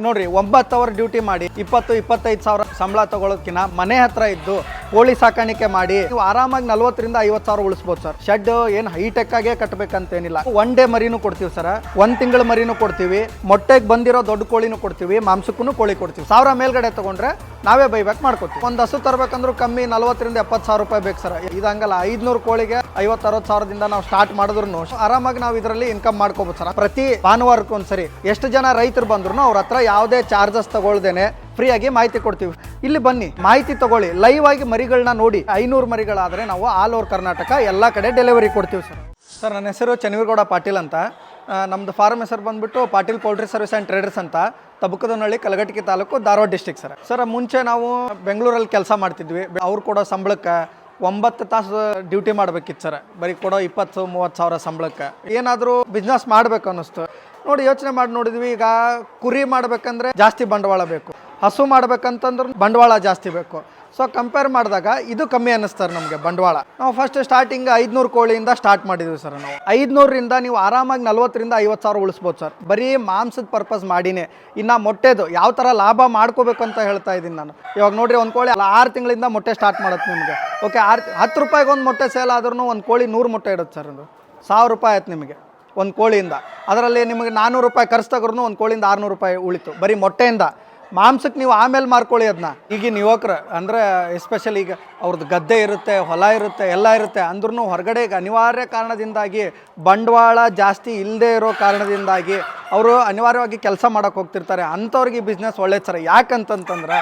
ನೋಡ್ರಿ ಒಂಬತ್ತು hour duty ಮಾಡಿ ಇಪ್ಪತ್ತು ಇಪ್ಪತ್ತೈದು ಸಾವಿರ ಸಂಬಳ ತಗೊಳ್ಳೋದಕ್ಕಿಂತ ಮನೆ ಹತ್ರ ಇದ್ದು ಕೋಳಿ ಸಾಕಾಣಿಕೆ ಮಾಡಿ ನೀವು ಆರಾಮಾಗಿ ನಲ್ವತ್ತರಿಂದ ಐವತ್ತು ಸಾವಿರ ಉಳಿಸ್ಬೋದು ಸರ್. ಶೆಡ್ ಏನು ಹೈಟೆಕ್ ಆಗೇ ಕಟ್ಟಬೇಕಂತೇನಿಲ್ಲ ಒನ್ ಡೇ ಮರಿನೂ ಕೊಡ್ತೀವಿ ಸರ್. ಒಂದ್ ತಿಂಗಳ ಮರಿನೂ ಕೊಡ್ತೀವಿ. ಮೊಟ್ಟೆಗೆ ಬಂದಿರೋ ದೊಡ್ಡ ಕೋಳಿನೂ ಕೊಡ್ತೀವಿ. ಮಾಂಸಕ್ಕೂ ಕೋಳಿ ಕೊಡ್ತೀವಿ. ಸಾವಿರ ಮೇಲ್ಗಡೆ ತಗೊಂಡ್ರೆ ನಾವೇ ಬೈಬ್ಯಾಕ್ ಮಾಡ್ಕೊತೀವಿ. ಒಂದು ಹಸು ತರಬೇಕಂದ್ರೂ ಕಮ್ಮಿ ನಲ್ವತ್ತರಿಂದ ಎಪ್ಪತ್ತು ಸಾವಿರ ರೂಪಾಯಿ ಬೇಕು ಸರ್. ಇದಂಗಲ್ಲ ಐದ್ನೂರು ಕೋಳಿಗೆ ಐವತ್ತು ಅರವತ್ತು ಸಾವಿರದಿಂದ ನಾವು ಸ್ಟಾರ್ಟ್ ಮಾಡಿದ್ರು ಆರಾಮಾಗಿ ನಾವು ಇದರಲ್ಲಿ ಇನ್ಕಮ್ ಮಾಡ್ಕೋಬೋದು ಸರ್. ಪ್ರತಿ ಭಾನುವಾರಕ್ಕೆ ಒಂದ್ಸರಿ ಎಷ್ಟು ಜನ ರೈತರು ಬಂದ್ರು ಅವ್ರ ಹತ್ರ ಯಾವುದೇ ಚಾರ್ಜಸ್ ತಗೊಳ್ದೇನೆ ಫ್ರೀಯಾಗಿ ಮಾಹಿತಿ ಕೊಡ್ತೀವಿ. ಇಲ್ಲಿ ಬನ್ನಿ, ಮಾಹಿತಿ ತಗೊಳ್ಳಿ. ಲೈವ್ ಆಗಿ ಮರಿಗಳನ್ನ ನೋಡಿ, ಐನೂರು ಮರಿಗಳಾದರೆ ನಾವು ಆಲ್ ಓವರ್ ಕರ್ನಾಟಕ ಎಲ್ಲ ಕಡೆ ಡೆಲಿವರಿ ಕೊಡ್ತೀವಿ ಸರ್ ಸರ್ ನನ್ನ ಹೆಸರು ಚನ್ನವೀರಗೌಡ ಪಾಟೀಲ್ ಅಂತ. ನಮ್ದು ಫಾರ್ಮ್ ಹೆಸರು ಬಂದ್ಬಿಟ್ಟು Patil poultry service and traders ಅಂತ. Tabakadanahalli Kalghatgi taluk Dharwad district sir sir ಮುಂಚೆ ನಾವು ಬೆಂಗಳೂರಲ್ಲಿ ಕೆಲಸ ಮಾಡ್ತಿದ್ವಿ. ಅವ್ರು ಕೊಡೋ ಸಂಬಳಕ್ಕೆ ಒಂಬತ್ತು ತಾಸು ಡ್ಯೂಟಿ ಮಾಡ್ಬೇಕಿತ್ತು ಸರ್. ಬರೀ ಕೊಡೋ ಇಪ್ಪತ್ತು, ಮೂವತ್ತು ಸಾವಿರ ಸಂಬಳಕ್ಕೆ. ಏನಾದರೂ ಬಿಸ್ನೆಸ್ ಮಾಡಬೇಕು ಅನ್ನಿಸ್ತು. ನೋಡಿ, ಯೋಚನೆ ಮಾಡಿ ನೋಡಿದ್ವಿ. ಈಗ ಕುರಿ ಮಾಡ್ಬೇಕಂದ್ರೆ ಜಾಸ್ತಿ ಬಂಡವಾಳ ಬೇಕು. ಹಸು ಮಾಡ್ಬೇಕಂತಂದ್ರೆ ಬಂಡವಾಳ ಜಾಸ್ತಿ ಬೇಕು. ಸೊ ಕಂಪೇರ್ ಮಾಡಿದಾಗ ಇದು ಕಮ್ಮಿ ಅನ್ನಿಸ್ತಾರೆ ನಮಗೆ ಬಂಡವಾಳ. ನಾವು ಫಸ್ಟ್ ಸ್ಟಾರ್ಟಿಂಗ್ ಐದುನೂರು ಕೋಳಿಯಿಂದ ಸ್ಟಾರ್ಟ್ ಮಾಡಿದ್ವಿ ಸರ್ ನಾವು. ಐದುನೂರರಿಂದ ನೀವು ಆರಾಮಾಗಿ ನಲ್ವತ್ತರಿಂದ ಐವತ್ತು ಸಾವಿರ ಉಳಿಸ್ಬೋದು ಸರ್. ಬರೀ ಮಾಂಸದ ಪರ್ಪಸ್ ಮಾಡಿನೇ. ಇನ್ನು ಮೊಟ್ಟೆದು ಯಾವ ಥರ ಲಾಭ ಮಾಡ್ಕೋಬೇಕು ಅಂತ ಹೇಳ್ತಾ ಇದ್ದೀನಿ ನಾನು. ಇವಾಗ ನೋಡಿರಿ ಒಂದು ಕೋಳಿ ಆರು ತಿಂಗಳಿಂದ ಮೊಟ್ಟೆ ಸ್ಟಾರ್ಟ್ ಮಾಡುತ್ತೆ ನಿಮಗೆ. ಓಕೆ ಆರು ಹತ್ತು ರೂಪಾಯಿಗೆ ಒಂದು ಮೊಟ್ಟೆ ಸೇಲ್ ಆದ್ರೂ ಒಂದು ಕೋಳಿ ನೂರು ಮೊಟ್ಟೆ ಇಡುತ್ತೆ ಸರ್ ಅದು. ಸಾವಿರ ರೂಪಾಯಿ ಆಯ್ತು ನಿಮಗೆ ಒಂದು ಕೋಳಿಯಿಂದ. ಅದರಲ್ಲಿ ನಿಮಗೆ ನಾನ್ನೂರು ರೂಪಾಯಿ ಖರ್ಚು ತಗೊಂಡ್ರು ಒಂದು ಕೋಳಿಯಿಂದ ಆರುನೂರು ರೂಪಾಯಿ ಉಳಿತು. ಬರೀ ಮೊಟ್ಟೆಯಿಂದ. ಮಾಂಸಕ್ಕೆ ನೀವು ಆಮೇಲೆ ಮಾರ್ಕೊಳ್ಳಿ ಅದನ್ನ ಈಗಿನ ಯುವಕರು, ಅಂದರೆ ಎಸ್ಪೆಷಲಿ ಈಗ ಅವ್ರದ್ದು ಗದ್ದೆ ಇರುತ್ತೆ, ಹೊಲ ಇರುತ್ತೆ, ಎಲ್ಲ ಇರುತ್ತೆ ಅಂದ್ರೂ ಹೊರಗಡೆ ಈಗ ಅನಿವಾರ್ಯ ಕಾರಣದಿಂದಾಗಿ, ಬಂಡವಾಳ ಜಾಸ್ತಿ ಇಲ್ಲದೆ ಇರೋ ಕಾರಣದಿಂದಾಗಿ ಅವರು ಅನಿವಾರ್ಯವಾಗಿ ಕೆಲಸ ಮಾಡೋಕೆ ಹೋಗ್ತಿರ್ತಾರೆ. ಅಂಥವ್ರಿಗೆ ಬಿಸ್ನೆಸ್ ಒಳ್ಳೇದು ಸರ್ ಯಾಕಂತಂತಂದ್ರೆ,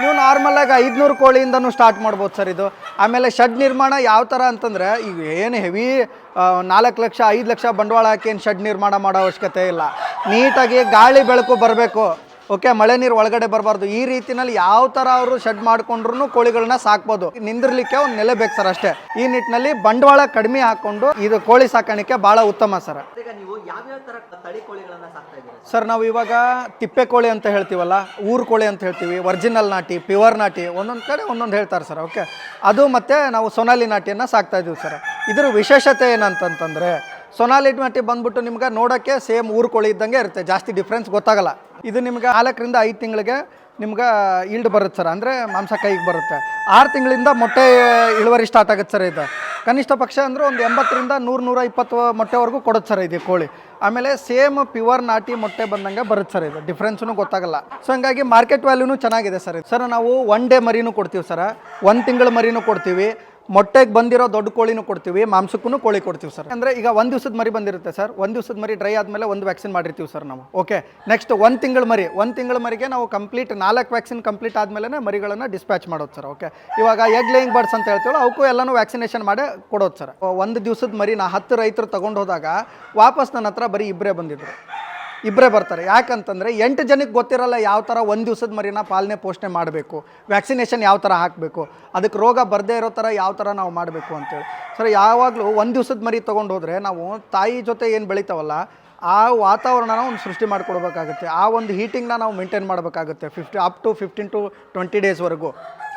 ನೀವು ನಾರ್ಮಲಾಗಿ ಐದುನೂರು ಕೋಳಿಯಿಂದನೂ ಸ್ಟಾರ್ಟ್ ಮಾಡ್ಬೋದು ಸರ್ ಇದು. ಆಮೇಲೆ ಶೆಡ್ ನಿರ್ಮಾಣ ಯಾವ ಥರ ಅಂತಂದರೆ, ಈಗ ಏನು ಹೆವಿ ನಾಲ್ಕು ಲಕ್ಷ, ಐದು ಲಕ್ಷ ಬಂಡವಾಳ ಹಾಕಿ ಏನು ಶೆಡ್ ನಿರ್ಮಾಣ ಮಾಡೋ ಅವಶ್ಯಕತೆ ಇಲ್ಲ. ನೀಟಾಗಿ ಗಾಳಿ ಬೆಳಕು ಬರಬೇಕು. ಓಕೆ ಮಳೆ ನೀರು ಒಳಗಡೆ ಬರಬಾರ್ದು. ಈ ರೀತಿನಲ್ಲಿ ಯಾವ ಥರ ಅವರು ಶೆಡ್ ಮಾಡ್ಕೊಂಡ್ರು ಕೋಳಿಗಳನ್ನ ಸಾಕ್ಬೋದು. ನಿಂದಿರ್ಲಿಕ್ಕೆ ಒಂದು ನೆಲೆ ಬೇಕು ಸರ್ ಅಷ್ಟೇ. ಈ ನಿಟ್ಟಿನಲ್ಲಿ ಬಂಡವಾಳ ಕಡಿಮೆ ಹಾಕೊಂಡು ಇದು ಕೋಳಿ ಸಾಕಾಣಿಕೆ ಬಹಳ ಉತ್ತಮ ಸರ್. ತರ ಸರ್? ನಾವು ಇವಾಗ ತಿಪ್ಪೆ ಕೋಳಿ ಅಂತ ಹೇಳ್ತೀವಲ್ಲ ಊರು ಕೋಳಿ ಅಂತ ಹೇಳ್ತೀವಿ ಒರಿಜಿನಲ್ ನಾಟಿ ಪ್ಯೂರ್ ನಾಟಿ ಒಂದೊಂದು ಕಡೆ ಒಂದೊಂದು ಹೇಳ್ತಾರೆ ಸರ್ ಓಕೆ. ಅದು ಮತ್ತು ನಾವು ಸೊನಾಲಿ ನಾಟಿಯನ್ನು ಸಾಕ್ತಾ ಇದೀವಿ ಸರ್. ಇದ್ರ ವಿಶೇಷತೆ ಏನಂತಂತಂದರೆ ಸೊನಾಲಿ ನಾಟಿ ಬಂದ್ಬಿಟ್ಟು ನಿಮ್ಗೆ ನೋಡೋಕ್ಕೆ ಸೇಮ್ ಊರು ಕೋಳಿ ಇದ್ದಂಗೆ ಇರುತ್ತೆ. ಜಾಸ್ತಿ ಡಿಫ್ರೆನ್ಸ್ ಗೊತ್ತಾಗಲ್ಲ. ಇದು ನಿಮ್ಗೆ ನಾಲ್ಕರಿಂದ ಐದು ತಿಂಗಳಿಗೆ ನಿಮ್ಗೆ ಈಲ್ಡ್ ಬರುತ್ತೆ ಸರ್. ಅಂದರೆ ಮಾಂಸ ಕೈಗೆ ಬರುತ್ತೆ. ಆರು ತಿಂಗಳಿಂದ ಮೊಟ್ಟೆ ಇಳುವರಿ ಸ್ಟಾರ್ಟ್ ಆಗುತ್ತೆ ಸರ್ ಇದು. ಕನಿಷ್ಠ ಪಕ್ಷ ಅಂದರೆ ಒಂದು ಎಂಬತ್ತರಿಂದ ನೂರು, ನೂರ ಇಪ್ಪತ್ತು ಮೊಟ್ಟೆವರೆಗೂ ಕೊಡುತ್ತೆ ಸರ್ ಇದು ಕೋಳಿ. ಆಮೇಲೆ ಸೇಮ್ ಪ್ಯೂರ್ ನಾಟಿ ಮೊಟ್ಟೆ ಬಂದಂಗೆ ಬರುತ್ತೆ ಸರ್ ಇದು. ಡಿಫ್ರೆನ್ಸೂ ಗೊತ್ತಾಗಲ್ಲ. ಸೊ ಹಂಗಾಗಿ ಮಾರ್ಕೆಟ್ ವ್ಯಾಲ್ಯೂನು ಚೆನ್ನಾಗಿದೆ ಸರ್ ಇದು. ಸರ್ ನಾವು ಒನ್ ಡೇ ಮರಿನೂ ಕೊಡ್ತೀವಿ ಸರ್. ಒಂದು ತಿಂಗಳ ಮರಿನೂ ಕೊಡ್ತೀವಿ. ಮೊಟ್ಟೆಗೆ ಬಂದಿರೋ ದೊಡ್ಡ ಕೋಳಿನೂ ಕೊಡ್ತೀವಿ ಮಾಂಸಕ್ಕೂ ಕೋಳಿ ಕೊಡ್ತೀವಿ ಸರ್. ಅಂದರೆ ಈಗ ಒಂದು ದಿವಸದ ಮರಿ ಬಂದಿರುತ್ತೆ ಸರ್. ಒಂದು ದಿವಸದ ಮರಿ ಡ್ರೈ ಆದಮೇಲೆ ಒಂದು ವ್ಯಾಕ್ಸಿನ್ ಮಾಡಿರ್ತೀವಿ ಸರ್ ನಾವು. ಓಕೆ ನೆಕ್ಸ್ಟ್ ಒಂದು ತಿಂಗಳ ಮರಿ. ಒಂದು ತಿಂಗಳ ಮರಿಗೆ ನಾವು ಕಂಪ್ಲೀಟ್ ನಾಲ್ಕು ವ್ಯಾಕ್ಸಿನ್ ಕಂಪ್ಲೀಟ್ ಆದಮೇಲೆ ಮರಿಗಳನ್ನು ಡಿಸ್ಪ್ಯಾಚ್ ಮಾಡೋದು ಸರ್. ಓಕೆ ಇವಾಗ ಎಗ್ ಲೇಯಿಂಗ್ ಬರ್ಡ್ಸ್ ಅಂತ ಹೇಳ್ತೀವಲ್ಲ, ಅವಕ್ಕೂ ಎಲ್ಲನೂ ವ್ಯಾಕ್ಸಿನೇಷನ್ ಮಾಡಿ ಕೊಡೋದು ಸರ್. ಒಂದು ದಿವಸದ ಮರಿ ನಾ ಹತ್ತು ರೈತರು ತೊಗೊಂಡು ಹೋದಾಗ ವಾಪಸ್ ನನ್ನ ಹತ್ರ ಬರೀ ಇಬ್ಬರೇ ಬಂದಿದ್ರು. ಇಬ್ಬರೇ ಬರ್ತಾರೆ. ಯಾಕಂತಂದರೆ ಎಂಟು ಜನಕ್ಕೆ ಗೊತ್ತಿರಲ್ಲ ಯಾವ ಥರ ಒಂದು ದಿವಸದ ಮರಿನ ಪಾಲನೆ ಪೋಷಣೆ ಮಾಡಬೇಕು, ವ್ಯಾಕ್ಸಿನೇಷನ್ ಯಾವ ಥರ ಹಾಕಬೇಕು, ಅದಕ್ಕೆ ರೋಗ ಬರದೇ ಇರೋ ಥರ ಯಾವ ಥರ ನಾವು ಮಾಡಬೇಕು ಅಂತೇಳಿ. ಸರ್, ಯಾವಾಗಲೂ ಒಂದು ದಿವಸದ ಮರಿ ತೊಗೊಂಡು ಹೋದರೆ ನಾವು ತಾಯಿ ಜೊತೆ ಏನು ಬೆಳಿತಾವಲ್ಲ, ಆ ವಾತಾವರಣನ ಒಂದು ಸೃಷ್ಟಿ ಮಾಡಿಕೊಡ್ಬೇಕಾಗುತ್ತೆ. ಆ ಒಂದು ಹೀಟಿಂಗ್ನ ನಾವು ಮೇಂಟೈನ್ ಮಾಡಬೇಕಾಗುತ್ತೆ. Fifty up to fifteen to twenty ಡೇಸ್ವರೆಗೂ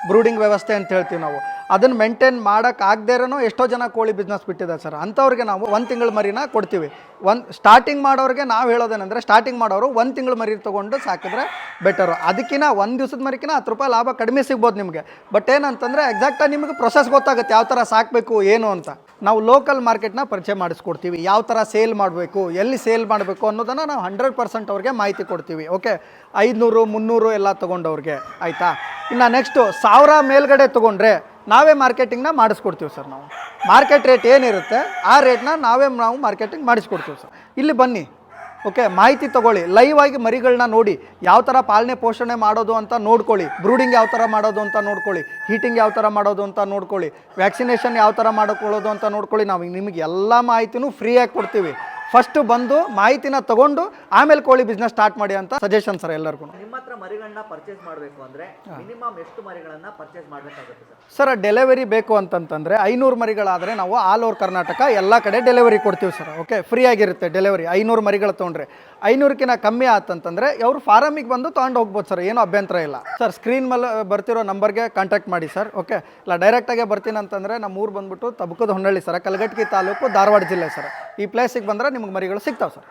brooding ವ್ಯವಸ್ಥೆ ಅಂತ ಹೇಳ್ತೀವಿ ನಾವು. ಅದನ್ನು ಮೇಂಟೈನ್ ಮಾಡೋಕ್ಕಾಗದೇ ಇರೋನು ಎಷ್ಟೋ ಜನ ಕೋಳಿ ಬಿಸ್ನೆಸ್ ಬಿಟ್ಟಿದ್ದಾರೆ ಸರ್. ಅಂಥವ್ರಿಗೆ ನಾವು ಒಂದು ತಿಂಗಳ ಮರಿನ ಕೊಡ್ತೀವಿ. ಒಂದು ಸ್ಟಾರ್ಟಿಂಗ್ ಮಾಡೋರಿಗೆ ನಾವು ಹೇಳೋದೇನೆಂದರೆ ಸ್ಟಾರ್ಟಿಂಗ್ ಮಾಡೋರು ಒಂದು ತಿಂಗಳ ಮರಿ ತೊಗೊಂಡು ಸಾಕಿದ್ರೆ ಬೆಟರು ಅದಕ್ಕಿಂತ ಒಂದು ದಿವಸದ ಮರಿಕಿನ ಹತ್ತು ರೂಪಾಯಿ ಲಾಭ ಕಡಿಮೆ ಸಿಗ್ಬೋದು ನಿಮಗೆ. ಬಟ್ ಏನಂತಂದರೆ ಎಕ್ಸಾಕ್ಟಾಗಿ ನಿಮಗೆ ಪ್ರೊಸೆಸ್ ಗೊತ್ತಾಗುತ್ತೆ ಯಾವ ಥರ ಸಾಕಬೇಕು, ಏನು ಅಂತ. ನಾವು ಲೋಕಲ್ ಮಾರ್ಕೆಟ್ನ ಪರಿಚಯ ಮಾಡಿಸ್ಕೊಡ್ತೀವಿ. ಯಾವ ಥರ ಸೇಲ್ ಮಾಡಬೇಕು, ಎಲ್ಲಿ ಸೇಲ್ ಮಾಡಬೇಕು ಅನ್ನೋದನ್ನು ನಾವು ಹಂಡ್ರೆಡ್ ಪರ್ಸೆಂಟ್ ಅವ್ರಿಗೆ ಮಾಹಿತಿ ಕೊಡ್ತೀವಿ. ಓಕೆ ಐದುನೂರು, ಮುನ್ನೂರು ಎಲ್ಲ ತೊಗೊಂಡವ್ರಿಗೆ. ಆಯಿತಾ? ಇನ್ನು ನೆಕ್ಸ್ಟು ಸಾವಿರ ಮೇಲ್ಗಡೆ ತೊಗೊಂಡ್ರೆ ನಾವೇ ಮಾರ್ಕೆಟಿಂಗ್ನ ಮಾಡಿಸ್ಕೊಡ್ತೀವಿ ಸರ್ ನಾವು. ಮಾರ್ಕೆಟ್ ರೇಟ್ ಏನಿರುತ್ತೆ, ಆ ರೇಟ್ನ ನಾವೇ ನಾವು ಮಾರ್ಕೆಟಿಂಗ್ ಮಾಡಿಸ್ಕೊಡ್ತೀವಿ ಸರ್ ಇಲ್ಲಿ ಬನ್ನಿ ಓಕೆ ಮಾಹಿತಿ ತಗೊಳ್ಳಿ ಲೈವ್ ಆಗಿ ಮರಿಗಳನ್ನ ನೋಡಿ, ಯಾವ ಥರ ಪಾಲನೆ ಪೋಷಣೆ ಮಾಡೋದು ಅಂತ ನೋಡ್ಕೊಳ್ಳಿ ಬ್ರೂಡಿಂಗ್ ಯಾವ ಥರ ಮಾಡೋದು ಅಂತ ನೋಡ್ಕೊಳ್ಳಿ ಹೀಟಿಂಗ್ ಯಾವ ಥರ ಮಾಡೋದು ಅಂತ ನೋಡ್ಕೊಳ್ಳಿ ವ್ಯಾಕ್ಸಿನೇಷನ್ ಯಾವ ಥರ ಮಾಡ್ಕೊಳ್ಳೋದು ಅಂತ ನೋಡ್ಕೊಳ್ಳಿ, ನಾವು ನಿಮಗೆ ಎಲ್ಲ ಮಾಹಿತಿನೂ ಫ್ರೀಯಾಗಿ ಕೊಡ್ತೀವಿ. ಫಸ್ಟು ಬಂದು ಮಾಹಿತಿನ ತಗೊಂಡು, ಆಮೇಲೆ ಕೋಳಿ ಬಿಸ್ನೆಸ್ ಸ್ಟಾರ್ಟ್ ಮಾಡಿ ಅಂತ ಸಜೆಷನ್ ಸರ್ ಎಲ್ಲರಿಗೂ ನಿಮ್ಮ ಹತ್ರ ಮರಿಗಳನ್ನ ಪರ್ಚೇಸ್ ಮಾಡಬೇಕು ಅಂದ್ರೆ ಮಿನಿಮಮ್ ಎಷ್ಟು ಮರಿಗಳನ್ನ ಪರ್ಚೇಸ್ ಮಾಡಬೇಕಾಗುತ್ತೆ ಸರ್? ಸರ್ ಡೆಲಿವರಿ ಬೇಕು ಅಂತಂತಂದರೆ ಐನೂರು ಮರಿಗಳಾದರೆ ನಾವು ಆಲ್ ಓವರ್ ಕರ್ನಾಟಕ ಎಲ್ಲ ಕಡೆ ಡೆಲಿವರಿ ಕೊಡ್ತೀವಿ ಸರ್. ಓಕೆ ಫ್ರೀ ಆಗಿರುತ್ತೆ ಡೆಲಿವರಿ ಐನೂರು ಮರಿಗಳು ತೊಗೊಂಡ್ರೆ. ಐನೂರಕ್ಕಿಂತ ಕಮ್ಮಿ ಆತಂತಂದರೆ ಅವ್ರು ಫಾರಮಿಗೆ ಬಂದು ತೊಗೊಂಡು ಹೋಗ್ಬೋದು ಸರ್. ಏನೂ ಅಭ್ಯಂತರ ಇಲ್ಲ. ಸರ್ ಸ್ಕ್ರೀನ್ ಮೇಲೆ ಬರ್ತಿರೋ ನಂಬರ್ಗೆ ಕಾಂಟ್ಯಾಕ್ಟ್ ಮಾಡಿ ಸರ್. ಓಕೆ ಇಲ್ಲ ಡೈರೆಕ್ಟಾಗೆ ಬರ್ತೀನಿ ಅಂತಂದ್ರೆ ನಮ್ಮ ಊರು ಬಂದ್ಬಿಟ್ಟು ತಬಕದ ಹೊನ್ನಳ್ಳಿ ಸರ್. ಕಲಗಟ್ಟಿ ತಾಲೂಕು ಧಾರವಾಡ ಜಿಲ್ಲೆ ಸರ್. ಈ ಪ್ಲೇಸಿಗೆ ಬಂದ್ರೆ ನಿಮ್ಗೆ ಮರಿಗಳು ಸಿಗ್ತಾವೆ ಸರ್.